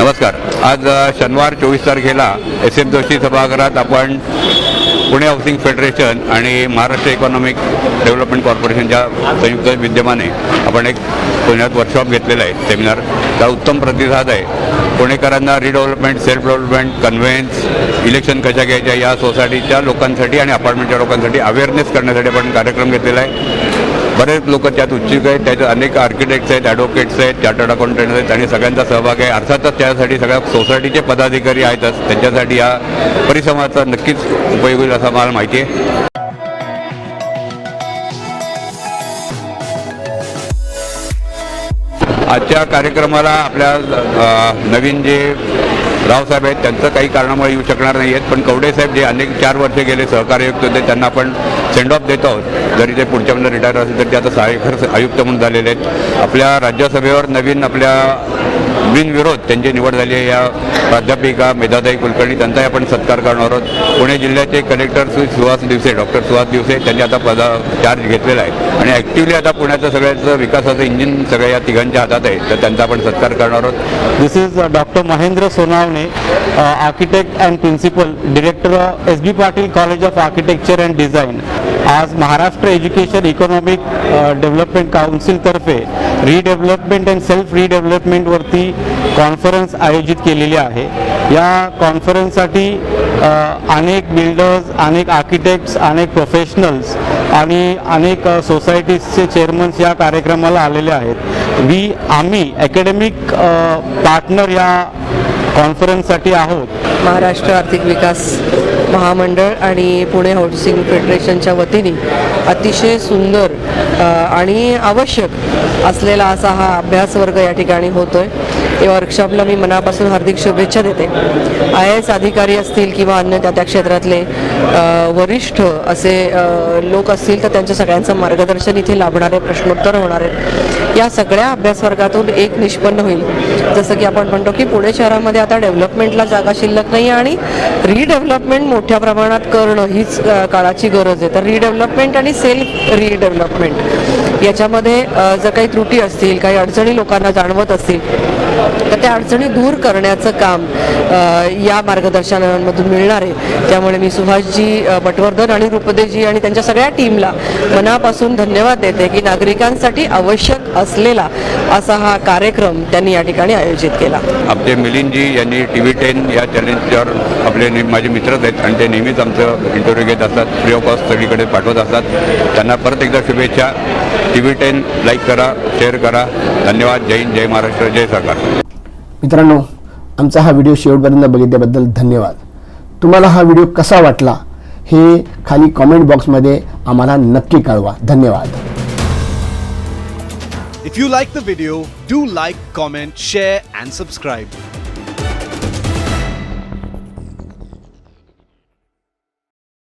नमस्कार. आज शनिवार चोवीस तारखेला एस एम जोशी सभागृहात आपण पुणे हाऊसिंग फेडरेशन आणि महाराष्ट्र इकॉनॉमिक डेव्हलपमेंट कॉर्पोरेशनच्या संयुक्त विद्यमाने आपण एक पुण्यात वर्कशॉप घेतलेला आहे सेमिनार. त्या उत्तम प्रतिसाद आहे. पुणेकरांना redevelopment self development conveyance election कशा घ्यायच्या या सोसायटीच्या लोकांसाठी आणि अपार्टमेंटच्या लोकांसाठी अवेअरनेस करण्यासाठी आपण कार्यक्रम घेतलेला आहे. बरेच लोक त्यात उत्सुक आहेत. त्याच्यात अनेक आर्किटेक्ट्स आहेत ॲडव्होकेट्स आहेत चार्टर्ड अकाउंटंट्स आहेत आणि सगळ्यांचा सहभाग आहे. अर्थातच त्यासाठी सगळ्या सोसायटीचे पदाधिकारी आहेतच त्यांच्यासाठी या परिसंवादाचा नक्कीच उपयोग होईल असं मला माहिती आहे. आजच्या कार्यक्रमाला आपल्या नवीन जे रावसाहेब आहेत त्यांचं काही कारणामुळे येऊ शकणार नाही आहेत पण कवडेसाहेब जे अनेक चार वर्षे गेले सहकार्ययुक्त होते त्यांना आपण सेंड ऑफ देत आहोत. जरी ते पुढच्या महिन्यात रिटायर असेल तरी ते आता सहाय्यकर आयुक्त म्हणून झालेले आहेत. आपल्या राज्यसभेवर नवीन आपल्या बिनविरोध त्यांची निवड झाली आहे या प्राध्यापिका मेधाताई कुलकर्णी त्यांचाही आपण सत्कार करणार आहोत. पुणे जिल्ह्याचे कलेक्टर श्री सुहास दिवसे डॉक्टर सुहास दिवसे त्यांनी आता पदा चार्ज घेतलेला आहे. आणि ॲक्टिव्हली आता पुण्याचं सगळ्याचं विकासाचं इंजिन सगळ्या या तिघांच्या हातात आहे तर त्यांचा आपण सत्कार करणार आहोत. This is doctor Mahendra Sonawane architect and principal director S B Patil college of architecture and design आज महाराष्ट्र एज्युकेशन इकॉनॉमिक डेव्हलपमेंट काउन्सिलतर्फे रिडेव्हलपमेंट अँड सेल्फ रिडेव्हलपमेंटवरती कॉन्फरन्स आयोजित केलेली आहे. या कॉन्फरन्ससाठी अनेक बिल्डर्स अनेक आर्किटेक्ट्स अनेक प्रोफेशनल्स आणि अनेक सोसायटीजचे चेअरमन्स या कार्यक्रमाला आलेले आहेत. वी आम्ही अकॅडमिक पार्टनर या कॉन्फरन्ससाठी आहोत. महाराष्ट्र आर्थिक विकास महामंडळ आणि पुणे हाऊसिंग फेडरेशनच्या वतीने अतिशय सुंदर आणि आवश्यक असलेला असा हा अभ्यास वर्ग या ठिकाणी होतोय. या वर्कशॉपला मी मनापासून हार्दिक शुभेच्छा देते. आय एस अधिकारी असतील किंवा अन्य त्या त्या क्षेत्रातले वरिष्ठ असे लोक असतील तर त्यांच्या सगळ्यांचं मार्गदर्शन इथे लाभणारे प्रश्नोत्तर होणार. आहेत या सगळ्या अभ्यासवर्गातून एक निष्पन्न होईल. जसं की आपण म्हणतो की पुणे शहरामध्ये आता डेव्हलपमेंटला जागा शिल्लक नाही आणि रिडेव्हलपमेंट मोठ्या प्रमाणात करणं हीच काळाची गरज आहे. तर रिडेव्हलपमेंट आणि सेल्फ रिडेव्हलपमेंट याच्यामध्ये जर काही त्रुटी असतील काही अडचणी लोकांना जाणवत असतील तर त्या अडचणी दूर करण्याचं काम या मार्गदर्शनांमधून मिळणार आहे. त्यामुळे मी सुभाषजी पटवर्धन आणि रुपदेजी आणि त्यांच्या सगळ्या टीमला मनापासून धन्यवाद देते की नागरिकांसाठी आवश्यक असलेला असा हा कार्यक्रम त्यांनी या ठिकाणी आयोजित केला. आमचे मिलिंदजी यांनी टी व्ही टेन या चॅलेंजवर आपले माझे मित्रच आहेत आणि ते नेहमीच आमचं इंटरव्ह्यू घेत असतात फ्री ऑफ कॉस्ट सगळीकडे पाठवत असतात. त्यांना परत एकदा शुभेच्छा. टी व्ही टेन लाईक करा शेअर करा. धन्यवाद. जय हिंद जय महाराष्ट्र जय सरकार. मित्रांनो आमचा हा व्हिडिओ शेवटपर्यंत बघितल्याबद्दल धन्यवाद. तुम्हाला हा व्हिडिओ कसा वाटला हे खाली कॉमेंट बॉक्समध्ये आम्हाला नक्की कळवा. धन्यवाद. If you like the video, do like, comment, share, and subscribe.